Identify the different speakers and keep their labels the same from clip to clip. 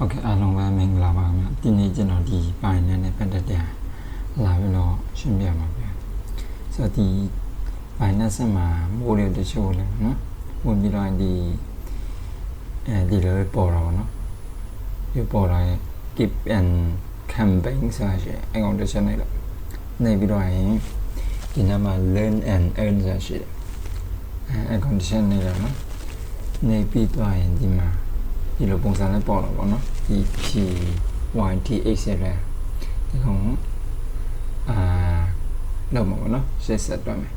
Speaker 1: ဟုတ်ကဲ့အားလုံးပဲမင်္ဂလာပါခင်ဗျဒီနေ့ကျွန်တော်ဒီပိုင်းနဲ့နဲ့ပတ်သက်တဲ့လာပြီးတော့ရှင်းပြမှာဗျဆိုတော့ဒီပိုင်းနဲ့ဆက်မှာမိုးလေးတချို့လည်းနော်ဝင်ပြီးတော့ဒီအဲဒီလိုပေါ်တော့နော်ဒီပေါ်တော့ keep and campaign ဆိုရယ်အကောင်တစ်ချက်နေလို့နေပြီးတော့ရင်ဒီနာမှာ learn and earn ဆိုရယ်အဲအကောင်တစ်ချက်နေလို့နော်နေပြီးတော့ရင်ဒီမှာ ဒီလိုပုံစံနဲ့ပေါ်တော့ဗောနော်ဒီ P YTH ရယ်ဒီကောင်အာလောက်မှာဗောနော်ရှင်းဆက်တော့မယ်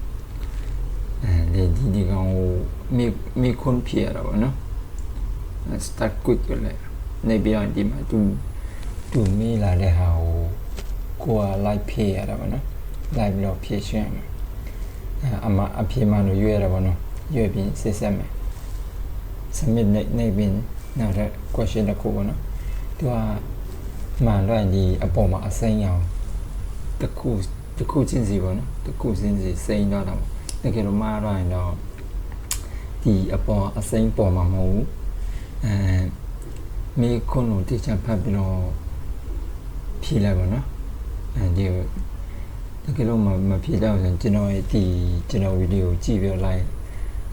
Speaker 1: အဲဒီဒီဒီကောင်ကိုမိမိခွန်ပြရတော့ဗောနော် start quick လေနေပြရင်ဒီမှာသူသူမိလာတဲ့ဟာကိုကိုက like ဖြည့်ရတာဗောနော် like ပြီးတော့ဖြည့်ရှင်းရမှာအဲအမအဖြေမှလို့ရွေးရတာဗောနော်ရွေးပြီးစစ်ဆက်မယ် submit နေနေပြီး နောက်တဲ့ question တစ်ခုပေါ့နော်သူကမှန်တော့ဒီအပေါ်မှာအစိမ်းအောင်တစ်ခုတစ်ခုချင်းစီပေါ့နော်တစ်ခုချင်းစီစိမ်းတော့တာပေါ့တကယ်လို့မှားတော့ရင်တော့ဒီအပေါ်အစိမ်းပေါ်မှာမဟုတ်ဘူးအဲမိခွန်းလို့တိကျဖတ်ပြီးတော့ဖြေလိုက်ပါနော်အဲဒီတကယ်လို့မမဖြေတော့ရင်ကျွန်တော်ရဲ့ဒီကျွန်တော်ဗီဒီယိုကြည့်ပြီးတော့ like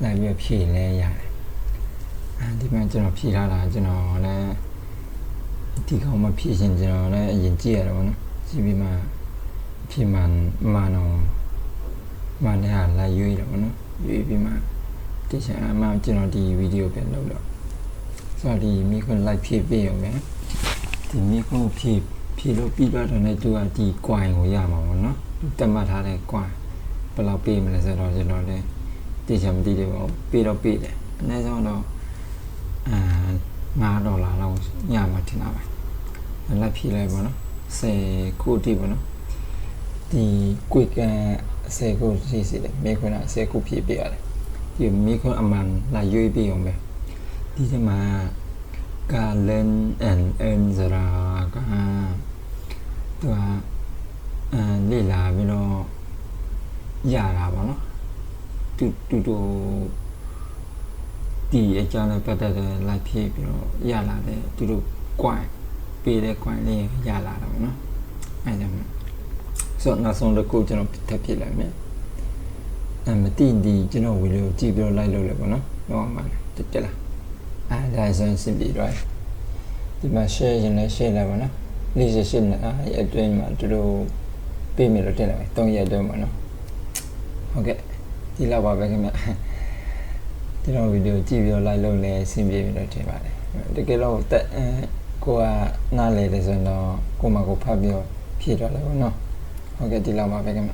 Speaker 1: like ပြီးဖြေလဲရတယ်အဲ ဒီမှာကျွန်တော်ဖြည့်ထားတာကျွန်တော်လည်းဒီကောင်မဖြည့်ရှင်ကျွန်တော်လည်းအရင်ကြည့်ရတော့ဗောနော်ကြည့်ပြီးမှဖြည့်မှန်မှန်တော့မှန်တဲ့ဟာလာရွေးတော့ဗောနော်ရွေးပြီးမှတခြားအမှကျွန်တော်ဒီဗီဒီယိုပြန်လုပ်တော့ဆိုတော့ဒီမိခွန်း like ဖြည့်ပေးရုံပဲဒီမိခွန်းဖြည့်ဖြည့်လို့ပြီးတော့တော့လည်းသူကဒီ coin ကိုရမှာဗောနော်သူတက်မှတ်ထားတဲ့ coin ဘယ်လောက်ပေးမလဲဆိုတော့ကျွန်တော်လည်းတခြားမသိသေးပါဘူးပေးတော့ပေးတယ်အနည်းဆုံးတော့အာ9ဒေါ်လာလောက် ညမှာထင်တာပဲလက်ဖြည့်လိုက်ပါတော့10ခုတိပါတော့ဒီ quick က10ခုရှိစီတယ်မေခွန်းက10ခုဖြည့်ပေးရတယ်ဒီမေခွန်းအမှန်လာရွေးပေးအောင်ပဲဒီထဲမှာက learn and earn ဆိုတာကသူကအဲလေ့လာပြီးတော့ရတာပါနော်တူတူတူ ဒီအကြောင်းနဲ့ပတ်သက်တဲ့လိုက်ဖြည့်ပြီးတော့ရလာတဲ့သူတို့ coin ပေးတဲ့ coin လေးရလာတာပေါ့နော်အဲဒါမှဆိုတော့နောက်ဆုံးတစ်ခုကျွန်တော်ထပ်ဖြည့်လိုက်မယ်အဲမတိဒီကျွန်တော်ဗီဒီယိုကြည့်ပြီးတော့ like လုပ်လိုက်ပေါ့နော်ဟောမှာတက်တက်လားအဲဒါဆိုရင်စင်ပြီးတော့ဒီမှာ share ရင်လည်း share လိုက်ပါနော်48နဲ့အဲအတွင်းမှာသူတို့ပေးမယ်လို့တက်လိုက်3ရက်အတွင်းပါနော်ဟုတ်ကဲ့ဒီလောက်ပါပဲခင်ဗျ ဒီတော့ဗီဒီယိုကြည့်ပြီးတော့ like လုပ်လဲအဆင်ပြေပြီလို့ထင်ပါတယ်တကယ်တော့တက်အဲကိုကနားလေတယ်ဆိုရင်တော့ကိုမကိုဖတ်ပြီးတော့ဖြည့်တော့လိုက်ပါနော်ဟုတ်ကဲ့ဒီလောက်ပါပဲခင်ဗျ